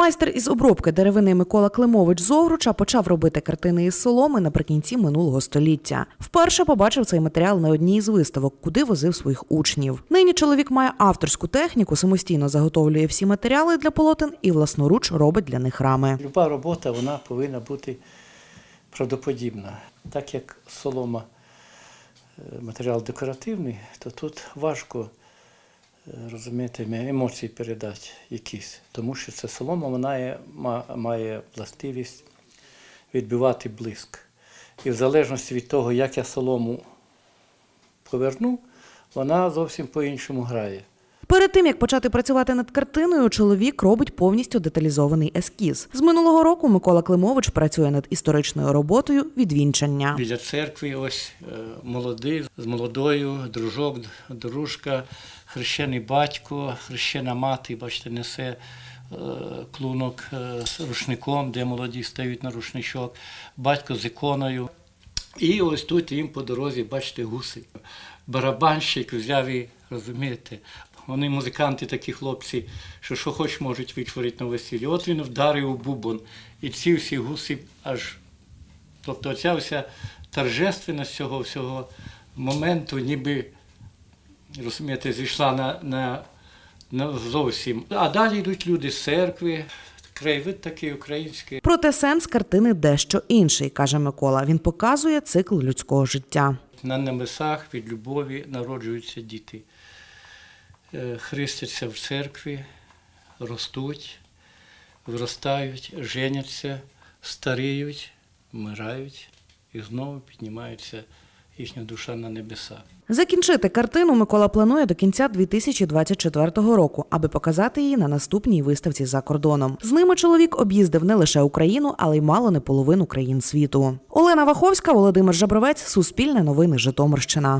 Майстер із обробки деревини Микола Климович з Овруча почав робити картини із соломи наприкінці минулого століття. Вперше побачив цей матеріал на одній з виставок, куди возив своїх учнів. Нині чоловік має авторську техніку, самостійно заготовлює всі матеріали для полотен і власноруч робить для них рами. Люба робота вона повинна бути правдоподібна. Так як солома е, матеріал декоративний, то тут важко розумієте, ем- емоції передати якісь. Тому що ця солома вона є, має властивість відбивати блиск. І в залежності від того, як я солому поверну, вона зовсім по-іншому грає. Перед тим як почати працювати над картиною, чоловік робить повністю деталізований ескіз. З минулого року Микола Климович працює над історичною роботою відвінчання. Біля церкви ось е, молодий з молодою, дружок, дружка, хрещений батько, хрещена мати, бачите, несе е, клунок е, з рушником, де молоді стають на рушничок, батько з іконою. І ось тут їм по дорозі, бачите, гуси. Барабанщик взяв і, розумієте, вони музиканти, такі хлопці, що що хоч можуть витворити на весіллі. От він вдарив у бубон, і ці всі гуси аж Тобто ця вся торжественність цього всього моменту, ніби, розумієте, зійшла на, на, на зовсім. А далі йдуть люди з церкви, краєвид такий український. Проте сенс картини дещо інший, каже Микола. Він показує цикл людського життя. На небесах від любові народжуються діти. Е, Хрестяться в церкві, ростуть, виростають, женяться, старіють, вмирають і знову піднімається їхня душа на небеса. Закінчити картину Микола планує до кінця 2024 року, аби показати її на наступній виставці за кордоном. З ними чоловік об'їздив не лише Україну, але й мало не половину країн світу. Олена Ваховська, Володимир Жабровець, Суспільне новини, Житомирщина.